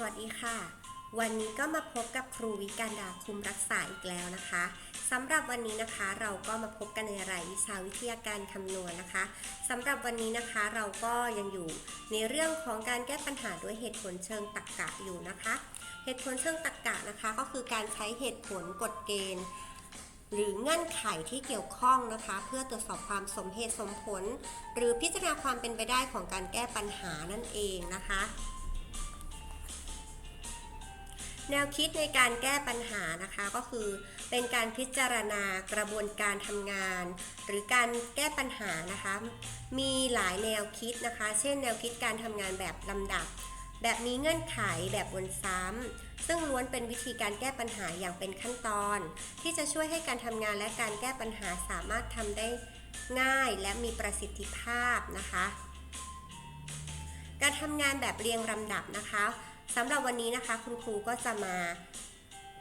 สวัสดีค่ะ วันนี้ก็มาพบกับครูวิการดาคุมรักษาอีกแล้วนะคะสำหรับวันนี้นะคะเราก็มาพบกันในรายวิชาวิทยาการคำนวณนะคะสำหรับวันนี้นะคะเราก็ยังอยู่ในเรื่องของการแก้ปัญหาด้วยเหตุผลเชิงตรรกะอยู่นะคะ เหตุผลเชิงตรรกะนะคะ ก็คือการใช้เหตุผลกฎเกณฑ์หรือเงื่อนไขที่เกี่ยวข้องนะคะ เพื่อตรวจสอบความสมเหตุสมผล หรือพิจารณาความเป็นไปได้ของการแก้ปัญหานั่นเองนะคะ แนวคิดในการแก้ปัญหานะคะก็คือ เป็นการพิจารณากระบวนการทำงาน หรือการแก้ปัญหานะคะ มีหลายแนวคิดนะคะ เช่น แนวคิดการทำงานแบบลำดับ แบบมีเงื่อนไขแบบวนซ้ำซึ่งล้วนเป็นวิธีการแก้ปัญหาอย่างเป็นขั้นตอน ที่จะช่วยให้การทำงานและการแก้ปัญหาสามารถทำได้ง่ายและมีประสิทธิภาพนะคะ การทำงานแบบเรียงลำดับนะคะ สำหรับวันนี้นะคะ คุณครูก็จะมา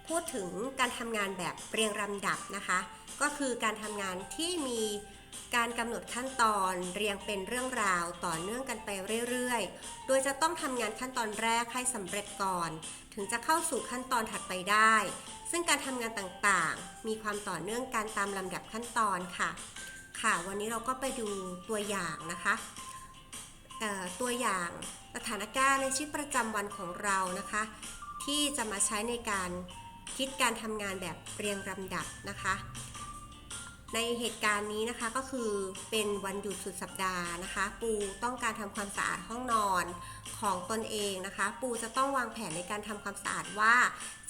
พูดถึงการทำงานแบบเรียงลำดับนะคะ ก็คือการทำงานที่มีการกำหนดขั้นตอนเรียงเป็นเรื่องราวต่อเนื่องกันไปเรื่อยๆ โดยจะต้องทำงานขั้นตอนแรกให้สำเร็จก่อน ถึงจะเข้าสู่ขั้นตอนถัดไปได้ ซึ่งการทำงานต่างๆ มีความต่อเนื่องกันตามลำดับขั้นตอนค่ะ ค่ะ วันนี้เราก็ไปดูตัวอย่างนะคะ ตัวอย่างสถานการณ์ในชีวิตประจำวันของเรานะคะ ที่จะมาใช้ในการคิดการทำงานแบบเรียงลำดับนะคะ ในเหตุการณ์นี้นะคะก็คือเป็นวันหยุดสุดสัปดาห์นะคะ ปูต้องการทำความสะอาดห้องนอนของตนเองนะคะ ปูจะต้องวางแผนในการทำความสะอาดว่า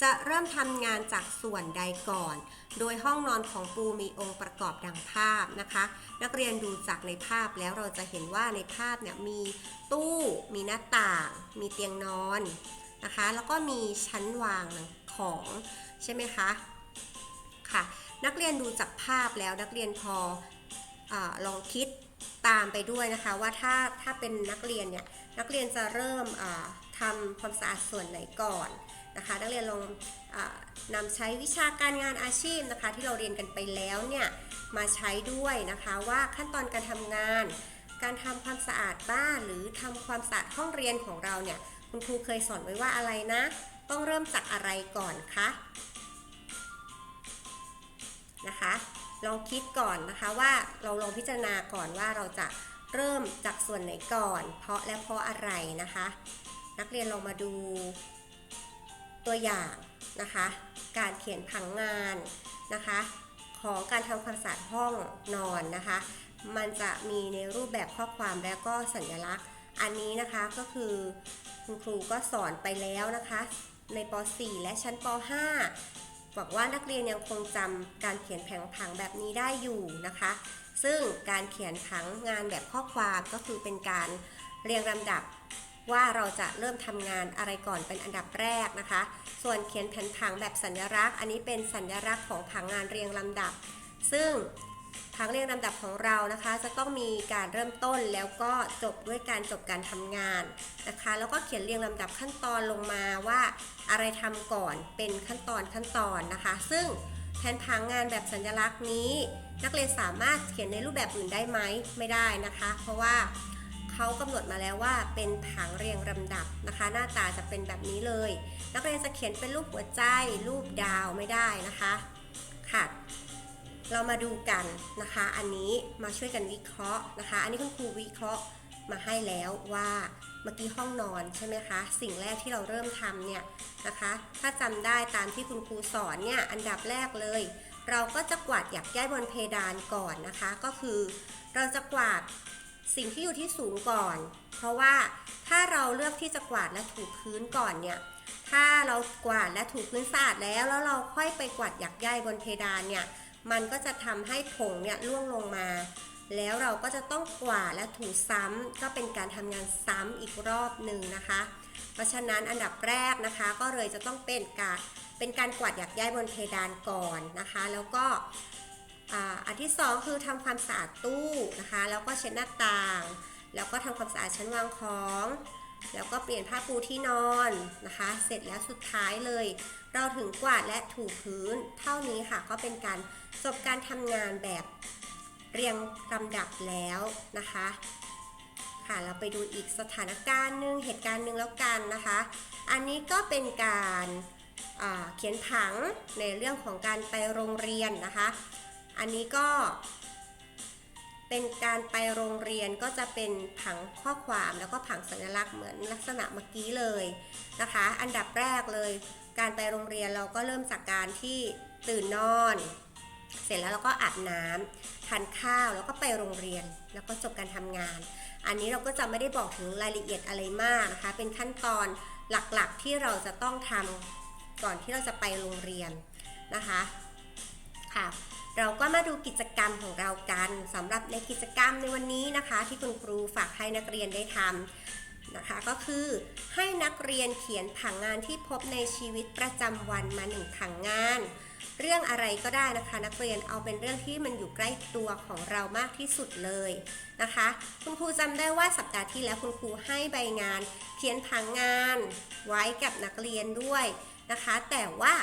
จะเริ่มทำงานจากส่วนใดก่อน โดยห้องนอนของปูมีองค์ประกอบดังภาพนะคะ นักเรียนดูจากในภาพแล้วเราจะเห็นว่าในภาพเนี่ยมีตู้มีหน้าต่าง มีเตียงนอนนะคะ แล้วก็มีชั้นวางของใช่ไหมคะ ค่ะ นักเรียนดูจากภาพแล้วนักเรียนพออลองคิดตามไปด้วยนะคะว่าถ้าถ้าเป็นนักเรียนเนี่ยนักเรียนจะเริ่มทำความสะอาดส่วนไหนก่อนนะคะ นักเรียนลองอนำใช้วิชาการงานอาชีพนะคะ ที่เราเรียนกันไปแล้วเนี่ยมาใช้ด้วยนะคะว่าขั้นตอนการทำงาน การทำความสะอาดบ้านหรือทำความสะอาดห้องเรียนของเราเนี่ยคุณครูเคยสอนไว้ว่าอะไรนะ ต้องเริ่มจากอะไรก่อนคะ นะคะ ลองคิดก่อนนะคะว่าเราลองพิจารณาก่อนว่าเราจะเริ่มจากส่วนไหนก่อน เพราะและเพราะอะไรนะคะ นักเรียนลองมาดูตัวอย่างนะคะ การเขียนผังงานนะคะ ของการทำความสะอาดห้องนอนนะคะ มันจะมีในรูปแบบข้อความและก็สัญลักษณ์ อันนี้นะคะก็คือคุณครูก็สอนไปแล้วนะคะ ในป .4 และชั้นป .5 บอกว่านักเรียนยังคงจำการเขียนแผงผังแบบนี้ได้อยู่นะคะ ซึ่งการเขียนผังงานแบบข้อความก็คือเป็นการเรียงลำดับว่าเราจะเริ่มทำงานอะไรก่อนเป็นอันดับแรกนะคะ ส่วนเขียนแผนผังแบบสัญลักษณ์ อันนี้เป็นสัญลักษณ์ของผังงานเรียงลำดับ ซึ่ง ผังเรียงลำดับของเรานะคะ จะต้องมีการเริ่มต้นแล้วก็จบด้วยการจบการทำงานนะคะ แล้วก็เขียนเรียงลำดับขั้นตอนลงมาว่าอะไรทำก่อนเป็นขั้นตอนขั้นตอนนะคะ ซึ่งแผนผังงานแบบสัญลักษณ์นี้ นักเรียนสามารถเขียนในรูปแบบอื่นได้ไหมไม่ได้นะคะ เพราะว่าเขากำหนดมาแล้วว่าเป็นผังเรียงลำดับนะคะ หน้าตาจะเป็นแบบนี้เลย นักเรียนจะเขียนเป็นรูปหัวใจรูปดาวไม่ได้นะคะค่ะ เรามาดูกันนะคะ อันนี้มาช่วยกันวิเคราะห์นะคะ อันนี้คุณครูวิเคราะห์มาให้แล้วว่าเมื่อกี้ห้องนอนใช่ไหมคะ สิ่งแรกที่เราเริ่มทำเนี่ยนะคะ ถ้าจำได้ตามที่คุณครูสอนเนี่ยอันดับแรกเลย เราก็จะกวาดหยักย้ายบนเพดานก่อนนะคะ ก็คือเราจะกวาดสิ่งที่อยู่ที่สูงก่อน เพราะว่าถ้าเราเลือกที่จะกวาดและถูพื้นก่อนเนี่ยถ้าเรากวาดและถูพื้นสะอาดแล้วแล้วเราค่อยไปกวาดหยักย้ายบนเพดานเนี่ย มันก็จะทำให้ผงเนี่ยร่วงลงมา แล้วเราก็จะต้องกวาดและถูซ้ำก็เป็นการทำงานซ้ำอีกรอบหนึ่งนะคะ เพราะฉะนั้นอันดับแรกนะคะ ก็เลยจะต้องเป็นการเป็นการกวาดหยักย้ายบนเพดานก่อนนะคะ แล้วก็อันที่สองคือทำความสะอาดตู้นะคะ แล้วก็เช็ดหน้าต่าง แล้วก็ทำความสะอาดชั้นวางของ แล้วก็เปลี่ยนผ้าปูที่นอนนะคะ เสร็จแล้วสุดท้ายเลย เราถึงกวาดและถูพื้น เท่านี้ค่ะก็เป็นการจบการทำงานแบบเรียงลำดับแล้วนะคะ ค่ะเราไปดูอีกสถานการณ์หนึ่งเหตุการณ์หนึ่งแล้วกันนะคะ อันนี้ก็เป็นการเขียนผังในเรื่องของการไปโรงเรียนนะคะ อันนี้ก็ เป็นการไปโรงเรียนก็จะเป็นผังข้อความแล้วก็ผังสัญลักษณ์เหมือนลักษณะเมื่อกี้เลยนะคะ อันดับแรกเลย การไปโรงเรียนเราก็เริ่มจากการที่ตื่นนอน เสร็จแล้วเราก็อาบน้ำทานข้าวแล้วก็ไปโรงเรียนแล้วก็จบการทำงาน อันนี้เราก็จะไม่ได้บอกถึงรายละเอียดอะไรมากนะคะ เป็นขั้นตอนหลักๆที่เราจะต้องทำก่อนที่เราจะไปโรงเรียนนะคะค่ะ เราก็มาดูกิจกรรมของเรากันสำหรับในกิจกรรมในวันนี้นะคะ ที่คุณครูฝากให้นักเรียนได้ทำนะคะก็คือให้นักเรียนเขียนผังงานที่พบในชีวิตประจำวันมาหนึ่งผังงาน เรื่องอะไรก็ได้นะคะ นักเรียนเอาเป็นเรื่องที่มันอยู่ใกล้ตัวของเรามากที่สุดเลยนะคะ คุณครูจำได้ว่าสัปดาห์ที่แล้วคุณครูให้ใบงาน เขียนผังงานไว้กับนักเรียนด้วยนะคะ แต่ว่า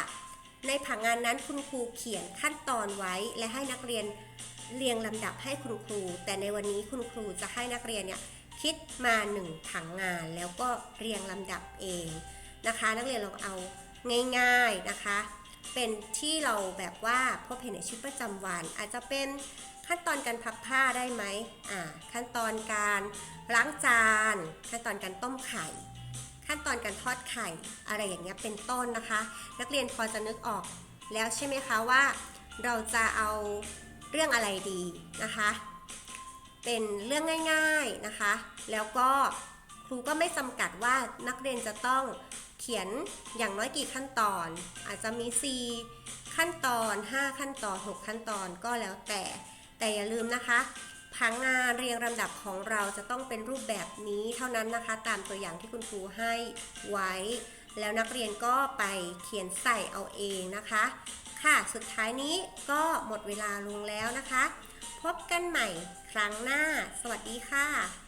ในผังงานนั้นคุณครูเขียนขั้นตอนไว้ และให้นักเรียนเรียงลำดับให้คุณครู แต่ในวันนี้คุณครูจะให้นักเรียนเนี่ยคิดมาหนึ่งผังงานแล้วก็เรียงลำดับเองนะคะ นักเรียนลองเอาง่าย ๆนะคะ เป็นที่เราแบบว่าพบเห็นในชีวิตประจำวัน อาจจะเป็นขั้นตอนการพับผ้าได้ไหมอ่าขั้นตอนการล้างจาน ขั้นตอนการต้มไข่ ขั้นตอนการทอดไข่อะไรอย่างเงี้ยเป็นต้นนะคะ นักเรียนพอจะนึกออกแล้วใช่ไหมคะว่า เราจะเอาเรื่องอะไรดีนะคะ เป็นเรื่องง่าย ๆนะคะ แล้วก็ครูก็ไม่จำกัดว่านักเรียนจะต้องเขียนอย่างน้อยกี่ขั้นตอน อาจจะมี 4 ขั้นตอน 5 ขั้นตอน 6 ขั้นตอนก็แล้วแต่แต่อย่าลืมนะคะ ผังงานเรียงลำดับของเราจะต้องเป็นรูปแบบนี้เท่านั้นนะคะ ตามตัวอย่างที่คุณครูให้ไว้ แล้วนักเรียนก็ไปเขียนใส่เอาเองนะคะ ค่ะสุดท้ายนี้ก็หมดเวลาลงแล้วนะคะ พบกันใหม่ครั้งหน้า สวัสดีค่ะ